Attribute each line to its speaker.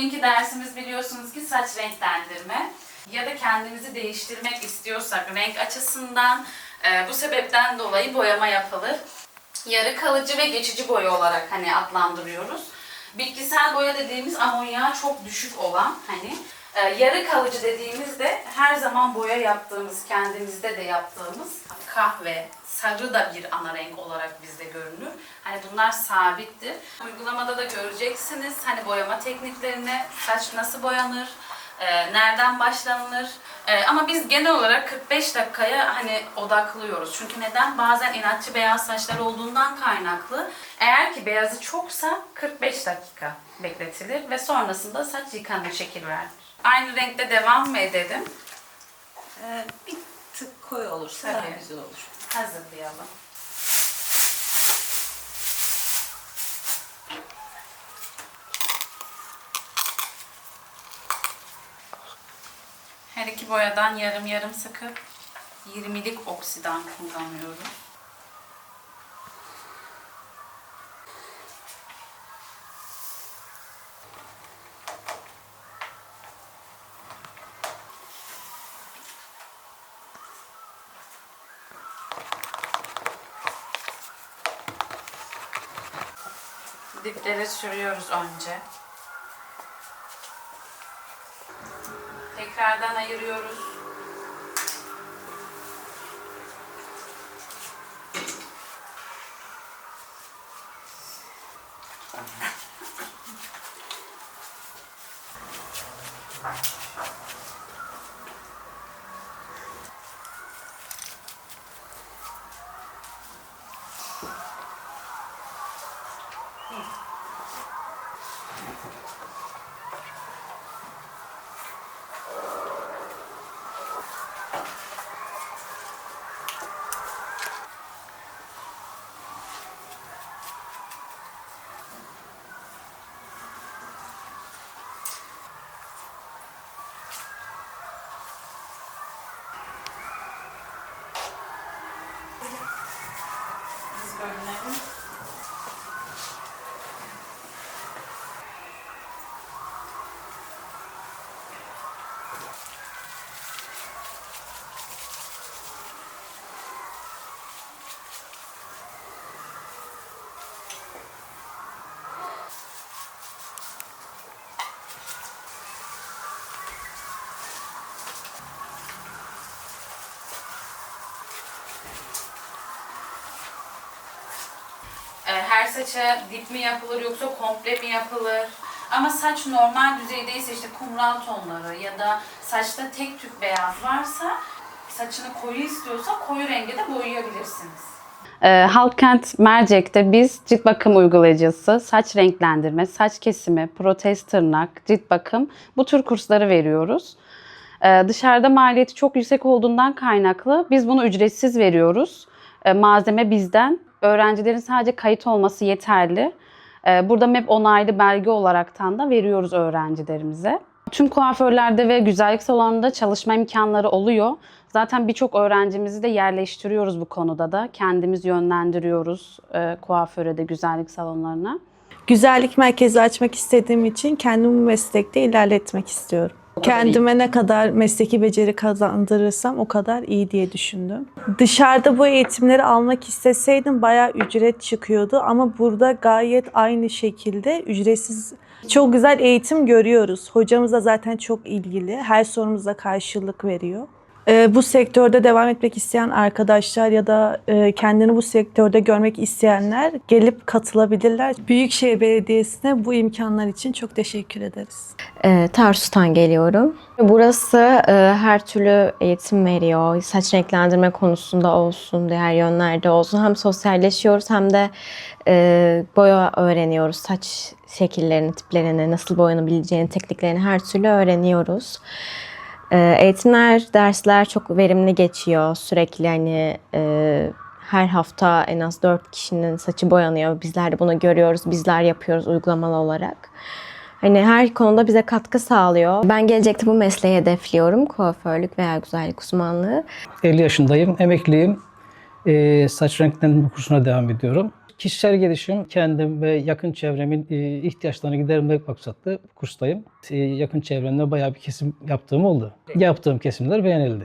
Speaker 1: Bugünkü dersimiz biliyorsunuz ki saç renklendirme. Ya da kendimizi değiştirmek istiyorsak renk açısından e, bu sebepten dolayı boyama yapılır. Yarı kalıcı ve geçici boya olarak hani adlandırıyoruz. Bitkisel boya dediğimiz amonyağı çok düşük olan hani e, yarı kalıcı dediğimizde her zaman boya yaptığımız, kendimizde de yaptığımız kahve, sarı da bir ana renk olarak bizde görünür. Hani bunlar sabittir. Uygulamada da göreceksiniz hani boyama tekniklerini, saç nasıl boyanır, e, nereden başlanılır. E, ama biz genel olarak 45 dakikaya hani odaklıyoruz. Çünkü neden? Bazen inatçı beyaz saçlar olduğundan kaynaklı. Eğer ki beyazı çoksa 45 dakika bekletilir ve sonrasında saç yıkanır, şekil verilir. Aynı renkte devam mı edelim?
Speaker 2: Ee, bir tık koyu olursa daha
Speaker 1: Tabii.
Speaker 2: güzel olur.
Speaker 1: Hazırlayalım. Her iki boyadan yarım yarım sıkıp 20'lik oksidan kullanıyorum. Diplere sürüyoruz önce. Tekrardan ayırıyoruz. Biz bölünelim. E, her saça dip mi yapılır yoksa komple mi yapılır? Ama saç normal düzeydeyse işte kumral tonları ya da saçta tek tük beyaz varsa saçını koyu istiyorsa koyu renge de boyayabilirsiniz. Ee, Halkkent Mercek'te biz cilt bakım uygulayıcısı, saç renklendirme, saç kesimi, protez tırnak, cilt bakım bu tür kursları veriyoruz. Ee, dışarıda maliyeti çok yüksek olduğundan kaynaklı biz bunu ücretsiz veriyoruz. Ee, malzeme bizden. Öğrencilerin sadece kayıt olması yeterli. Ee, burada MEP onaylı belge olaraktan da veriyoruz öğrencilerimize. Tüm kuaförlerde ve güzellik salonunda çalışma imkanları oluyor. Zaten birçok öğrencimizi de yerleştiriyoruz bu konuda da. Kendimiz yönlendiriyoruz e, kuaföre de güzellik salonlarına.
Speaker 3: Güzellik merkezi açmak istediğim için kendimi meslekte ilerletmek istiyorum. Kendime ne kadar mesleki beceri kazandırırsam o kadar iyi diye düşündüm. Dışarıda bu eğitimleri almak isteseydim bayağı ücret çıkıyordu ama burada gayet aynı şekilde ücretsiz çok güzel eğitim görüyoruz. Hocamız da zaten çok ilgili. Her sorumuza karşılık veriyor. Ee, bu sektörde devam etmek isteyen arkadaşlar ya da e, kendini bu sektörde görmek isteyenler gelip katılabilirler. Büyükşehir Belediyesi'ne bu imkanlar için çok teşekkür ederiz.
Speaker 4: E, Tarsus'tan geliyorum. Burası e, her türlü eğitim veriyor. Saç renklendirme konusunda olsun, diğer yönlerde olsun. Hem sosyalleşiyoruz hem de e, boya öğreniyoruz. Saç şekillerini, tiplerini, nasıl boyanabileceğini, tekniklerini her türlü öğreniyoruz. E, eğitimler, dersler çok verimli geçiyor. Sürekli hani e, her hafta en az 4 kişinin saçı boyanıyor. Bizler de bunu görüyoruz, bizler yapıyoruz uygulamalı olarak. Hani her konuda bize katkı sağlıyor. Ben gelecekte bu mesleği hedefliyorum. Kuaförlük veya güzellik uzmanlığı.
Speaker 5: 50 yaşındayım, emekliyim. Ee, saç renklendirme kursuna devam ediyorum. Kişisel gelişim kendim ve yakın çevremin e, ihtiyaçlarını gidermek maksatlı kurstayım. E, yakın çevremde bayağı bir kesim yaptığım oldu. Yaptığım kesimler beğenildi.